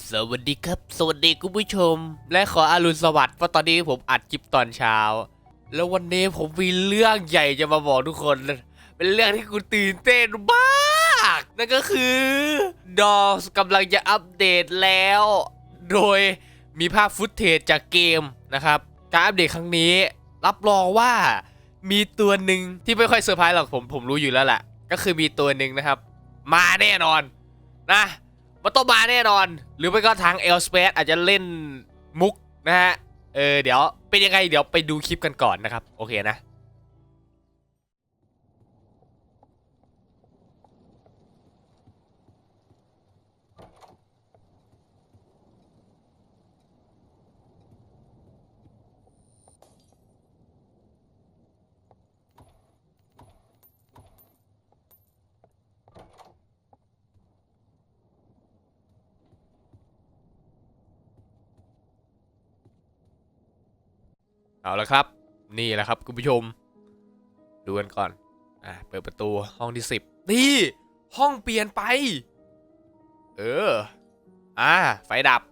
สวัสดีครับ สวัสดีคุณผู้ชม และขออารุณสวัสดิ์เพราะตอนนี้ผมอัดคลิปตอนเช้า แล้ววันนี้ผมมีเรื่องใหญ่จะมาบอกทุกคน เป็นเรื่องที่คุณตื่นเต้นมากนั่นก็คือดอสกำลังจะอัปเดตแล้ว โดยมีภาพฟุตเทจจากเกมนะครับ การอัปเดตครั้งนี้ รับรองว่ามีตัวหนึ่งที่ไม่ค่อยเซอร์ไพรส์หรอกผมผมรู้อยู่แล้วแหละก็คือมีตัวหนึ่งนะครับ มาแน่นอนนะ มันต้องมาแน่นอน หรือไม่ก็ทางเอลสเปซอาจจะเล่นมุกนะฮะ เออเดี๋ยวเป็นยังไงเดี๋ยวไปดูคลิปกันก่อนนะครับ โอเคนะ เอาละครับ นี่แหละครับคุณผู้ชม ดูกันก่อน อ่าเปิดประตูห้องที่สิบนี่ ห้องเปลี่ยนไป เออ อ่า ไฟดับ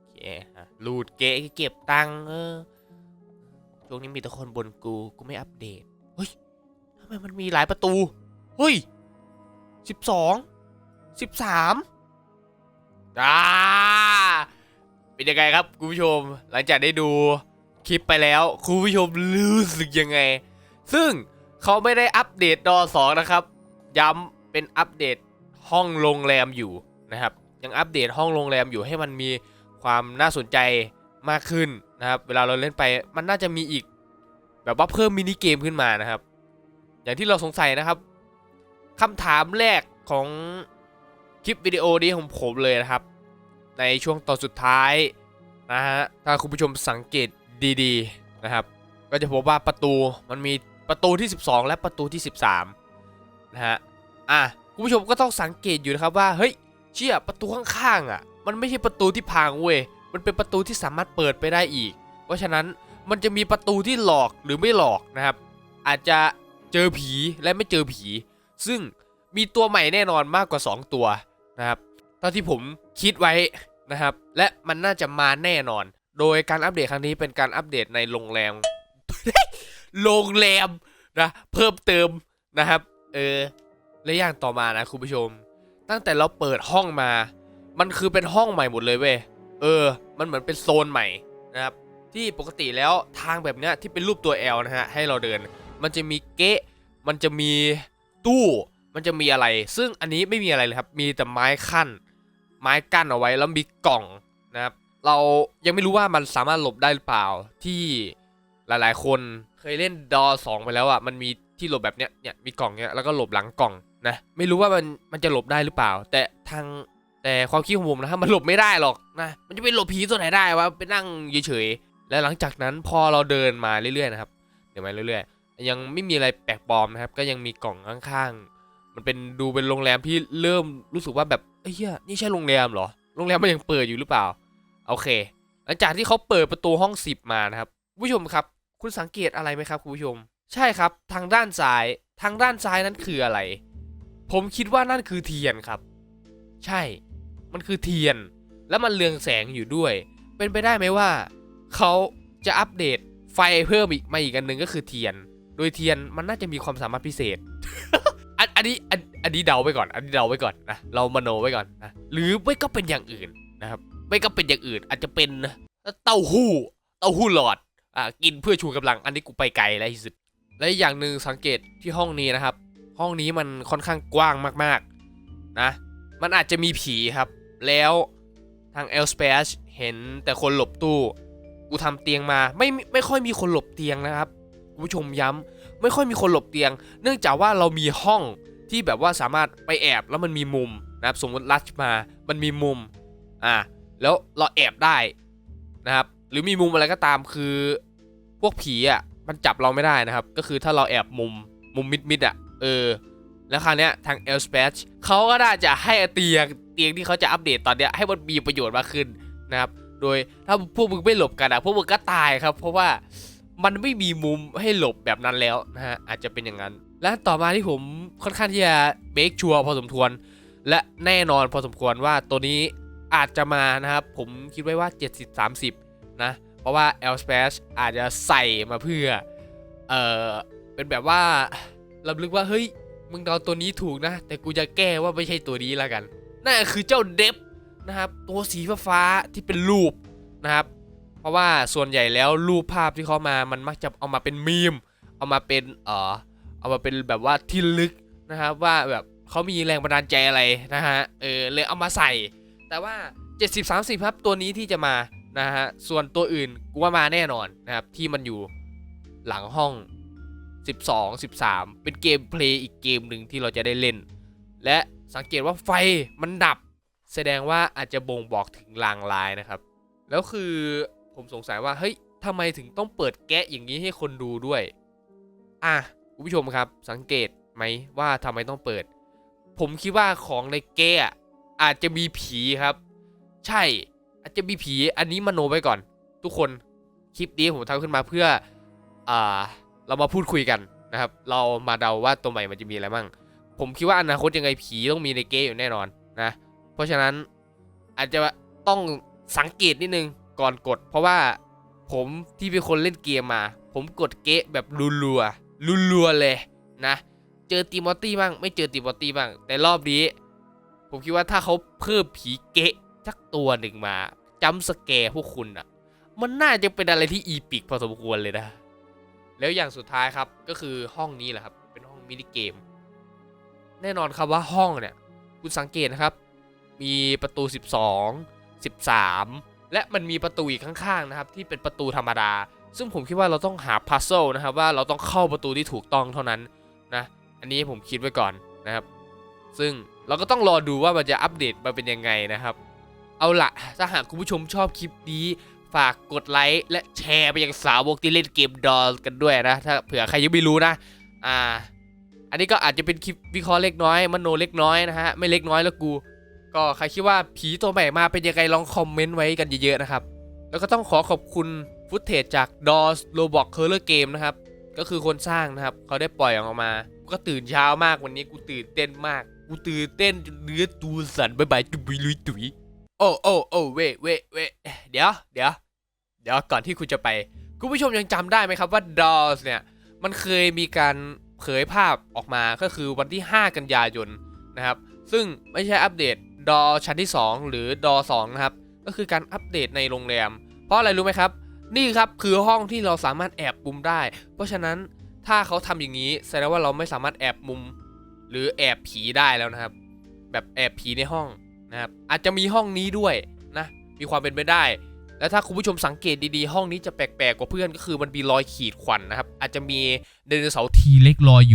โอเคลูดเกะเก็บตังค์เออช่วงนี้มีแต่คนบนกู กูไม่อัปเดต เฮ้ยทำไมมันมีหลายประตู เฮ้ยสิบสองสิบสามอ่าเป็นยังไงครับคุณผู้ชม หลังจากได้ดู คลิปไปแล้วคุณผู้ชมรู้สึกยังไง ซึ่งเขาไม่ได้อัปเดตดอสองนะครับ ย้ำเป็นอัปเดตห้องโรงแรมอยู่นะครับ ยังอัปเดตห้องโรงแรมอยู่ให้มันมีความน่าสนใจมากขึ้นนะครับ เวลาเราเล่นไปมันน่าจะมีอีก แบบว่าเพิ่มมินิเกมขึ้นมานะครับ อย่างที่เราสงสัยนะครับคำถามแรกของคลิปวิดีโอนี้ของผมเลยนะครับ ในช่วงตอนสุดท้ายนะฮะถ้าคุณผู้ชมสังเกต ดีๆนะครับ ก็จะพบว่าประตูมันมีประตูที่ 12 และประตูที่ 13นะฮะอะคุณผู้ชมก็ต้องสังเกตอยู่นะครับว่าเฮ้ยเชี่ยประตูข้างๆอะ มันไม่ใช่ประตูที่พังเว้ยมันเป็นประตูที่สามารถเปิดไปได้อีก เพราะฉะนั้นมันจะมีประตูที่หลอกหรือไม่หลอกนะครับ อาจจะเจอผีและไม่เจอผี ซึ่งมีตัวใหม่แน่นอนมากกว่า 2 ตัวนะครับเท่าที่ผมคิดไว้นะครับ และมันน่าจะมาแน่นอน โดยการอัปเดตครั้งนี้เป็นการอัปเดตในโรงแรม โรงแรมนะเพิ่มเติมนะครับ เออและอย่างต่อมานะคุณผู้ชม ตั้งแต่เราเปิดห้องมา มันคือเป็นห้องใหม่หมดเลยเว้ยเออ มันเหมือนเป็นโซนใหม่นะครับ ที่ปกติแล้วทางแบบเนี้ยที่เป็นรูปตัว L นะฮะให้เราเดิน มันจะมีเกะมันจะมีตู้ มันจะมีอะไร ซึ่งอันนี้ไม่มีอะไรเลยครับ มีแต่ไม้ขั้น ไม้กั้นเอาไว้แล้วมีกล่องนะครับ เรายังไม่รู้ว่ามันสามารถหลบได้หรือเปล่า ที่หลายๆ คนเคยเล่นดอสองไปแล้วอะมันมีที่หลบแบบเนี้ยเนี่ยมีกล่องเนี้ยแล้วก็หลบหลังกล่องนะไม่รู้ว่ามันมันจะหลบได้หรือเปล่า แต่ทางแต่ความคิดของผมนะครับมันหลบไม่ได้หรอกนะมันจะไปหลบผีตัวไหนได้วะไปนั่งเฉยๆและหลังจากนั้นพอเราเดินมาเรื่อยๆนะครับเดินมาเรื่อยๆ ยังไม่มีอะไรแปลกปลอมนะครับ ก็ยังมีกล่องข้างๆ มันเป็นดูเป็นโรงแรมที่เริ่มรู้สึกว่าแบบเอ้ยเหี้ยนี่ใช่โรงแรมเหรอโรงแรมมันยังเปิดอยู่หรือเปล่า โอเค หลังจากที่เขาเปิดประตูห้องสิบมานะครับคุณผู้ชมครับ คุณสังเกตอะไรไหมครับคุณผู้ชม ใช่ครับ ทางด้านซ้าย ทางด้านซ้ายนั้นคืออะไร ผมคิดว่านั่นคือเทียนครับ ใช่ มันคือเทียน แล้วมันเรืองแสงอยู่ด้วย เป็นไปได้ไหมว่าเขาจะอัปเดตไฟเพิ่มอีกมาอีกอันหนึ่งก็คือเทียน โดยเทียนมันน่าจะมีความสามารถพิเศษ อันอันนี้อันอันนี้เดาไว้ก่อน อันนี้เดาไว้ก่อนนะ เรามโนไว้ก่อนนะ หรือไม่ก็เป็นอย่างอื่นนะครับ ไม่ก็เป็นอย่างอื่น อาจจะเป็นเต้าหู้เต้าหู้หลอดอ่ากินเพื่อชูกำลังอันนี้กูไปไกลแล้วที่สุด และอีกอย่างหนึ่งสังเกตที่ห้องนี้นะครับ ห้องนี้มันค่อนข้างกว้างมากๆนะมันอาจจะมีผีครับ แล้วทางเอลสเปซเห็นแต่คนหลบตู้กูทำเตียงมาไม่ไม่ค่อยมีคนหลบเตียงนะครับคุณผู้ชมย้ำไม่ค่อยมีคนหลบเตียง เนื่องจากว่าเรามีห้องที่แบบว่าสามารถไปแอบแล้วมันมีมุมนะครับสมมติลัชมา มันมีมุม อ่า แล้วเราแอบได้นะครับ หรือมีมุมอะไรก็ตามคือพวกผีอะมันจับเราไม่ได้นะครับ ก็คือถ้าเราแอบมุมมุมมิดมิดๆอะเออ แล้วคราวเนี้ยทาง e l s p a t c h เขาก็น่าจะให้เตียงเตียงที่เขาจะอัปเดตตอนเนี้ยให้มันมีประโยชน์มากขึ้นนะครับ โดยถ้าพวกมึงไม่หลบกันอะพวกมึงก็ตายครับ เพราะว่ามันไม่มีมุมให้หลบแบบนั้นแล้วนะฮะอาจจะเป็นอย่างนั้น และต่อมาที่ผมค่อนข้างที่จะเบคชัวร์พอสมควร และแน่นอนพอสมควรว่าตัวนี้ อาจจะมานะครับ ผมคิดไว้ว่า 70 30 นะ เพราะว่า L s p a s h อาจจะใส่มาเพื่อ เออเป็นแบบว่าลำลึกว่า เฮ้ย มึงเดาตัวนี้ถูกนะ แต่กูจะแก้ว่าไม่ใช่ตัวนี้แล้วกัน นั่นคือเจ้าเดฟนะครับ ตัวสีฟ้าที่เป็นรูปนะครับ เพราะว่าส่วนใหญ่แล้วรูปภาพที่เขามามันมักจะเอามาเป็นมีม เอามาเป็นเออเอามาเป็นแบบว่าที่ลึกนะครับว่าแบบเขามีแรงบันดาลใจอะไรนะฮะ เออเลยเอามาใส่ แต่ว่า 70 30 ครับ ตัวนี้ที่จะมานะฮะ ส่วนตัวอื่นกูว่ามาแน่นอนนะครับ ที่มันอยู่หลังห้อง 12 13 เป็นเกมเพลย์อีกเกมหนึ่งที่เราจะได้เล่น และสังเกตว่าไฟมันดับ แสดงว่าอาจจะบ่งบอกถึงลางร้ายนะครับ แล้วคือผมสงสัยว่า เฮ้ยทำไมถึงต้องเปิดแกะอย่างนี้ให้คนดูด้วย อะคุณผู้ชมครับ สังเกตไหมว่าทำไมต้องเปิด ผมคิดว่าของในแกะ อาจจะมีผีครับ ใช่อาจจะมีผีอันนี้มโนไปก่อน ทุกคนคลิปนี้ผมทำขึ้นมาเพื่ออ่าเรามาพูดคุยกันนะครับ เรามาเดาว่าตัวใหม่มันจะมีอะไรบ้างผมคิดว่าอนาคตยังไงผีต้องมีในเกมอยู่แน่นอนนะ เพราะฉะนั้นอาจจะต้องสังเกตนิดนึงก่อนกด เพราะว่าผมที่เป็นคนเล่นเกมมา ผมกดเกะแบบรัวๆรัวๆเลยนะ เจอติมอตตี้บ้างไม่เจอติมอตตี้บ้างแต่รอบนี้ ผมคิดว่าถ้าเขาเพิ่มผีเกะสักตัวหนึ่งมาจัมสแกร์พวกคุณอะมันน่าจะเป็นอะไรที่อีปิกพอสมควรเลยนะ แล้วอย่างสุดท้ายครับก็คือห้องนี้แหละครับ เป็นห้องมินิเกม แน่นอนครับว่าห้องเนี่ย คุณสังเกตนะครับ มีประตู 12 13 และมันมีประตูอีกข้างๆนะครับ ที่เป็นประตูธรรมดา ซึ่งผมคิดว่าเราต้องหาพัซเซิลนะครับว่าเราต้องเข้าประตูที่ถูกต้องเท่านั้นนะ อันนี้ผมคิดไว้ก่อนนะครับ ซึ่งเราก็ต้องรอดูว่ามันจะอัปเดตมาเป็นยังไงนะครับ เอาละถ้าหากคุณผู้ชมชอบคลิปนี้ฝากกดไลค์และแชร์ไปยังสาวกที่เล่นเกมดอลกันด้วยนะ ถ้าเผื่อใครยังไม่รู้นะ อ่า อันนี้ก็อาจจะเป็นคลิปวิเคราะห์เล็กน้อยมโนเล็กน้อยนะฮะ ไม่เล็กน้อยแล้วกู ก็ใครคิดว่าผีตัวใหม่มาเป็นยังไงลองคอมเมนต์ไว้กันเยอะๆนะครับ แล้วก็ต้องขอขอบคุณฟุตเทจจาก DOS Roblox Color Game นะครับ ก็คือคนสร้างนะครับ เขาได้ปล่อยออกมา ก็ตื่นเช้ามากวันนี้กูตื่นเต้นมาก กูตื่นเต้นจนเนื้อตัวสั่นบายบายจุยลุยตุยโอ้โอ้โอ้เว้เว้เว้เดี๋ยวเดี๋ยวเดี๋ยวก่อนที่คุณจะไป คุณผู้ชมยังจำได้ไหมครับว่า DOS เนี่ย มันเคยมีการเผยภาพออกมาก็คือวันที่ 5 กันยายนนะครับ ซึ่งไม่ใช่อัปเดตดอชั้นที่ 2 หรือดอ2นะครับ ก็คือการอัปเดตในโรงแรม เพราะอะไรรู้ไหมครับ นี่ครับคือห้องที่เราสามารถแอบมุมได้ เพราะฉะนั้นถ้าเขาทำอย่างนี้แสดงว่าเราไม่สามารถแอบมุม หรือแอบผีได้แล้วนะครับ แบบแอบผีในห้องนะครับ อาจจะมีห้องนี้ด้วยนะ มีความเป็นไปได้ แล้วถ้าคุณผู้ชมสังเกตดีๆ ห้องนี้จะแปลกๆกว่าเพื่อนก็คือมันมีรอยขีดข่วนนะครับ อาจจะมีไดโนเสาร์ทีเล็กลอยอยู่